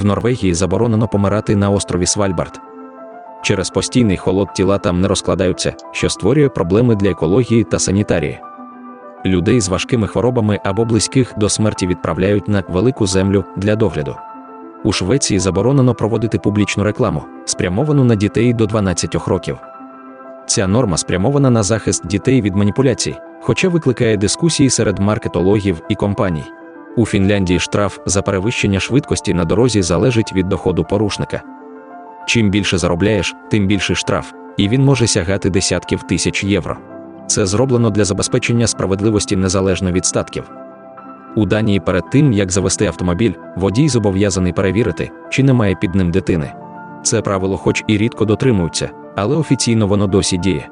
В Норвегії заборонено помирати на острові Свальбард. Через постійний холод тіла там не розкладаються, що створює проблеми для екології та санітарії. Людей з важкими хворобами або близьких до смерті відправляють на велику землю для догляду. У Швеції заборонено проводити публічну рекламу, спрямовану на дітей до 12 років. Ця норма спрямована на захист дітей від маніпуляцій, хоча викликає дискусії серед маркетологів і компаній. У Фінляндії штраф за перевищення швидкості на дорозі залежить від доходу порушника. Чим більше заробляєш, тим більший штраф, і він може сягати десятків тисяч євро. Це зроблено для забезпечення справедливості незалежно від статків. У Данії перед тим, як завести автомобіль, водій зобов'язаний перевірити, чи немає під ним дитини. Це правило, хоч і рідко дотримуються, але офіційно воно досі діє.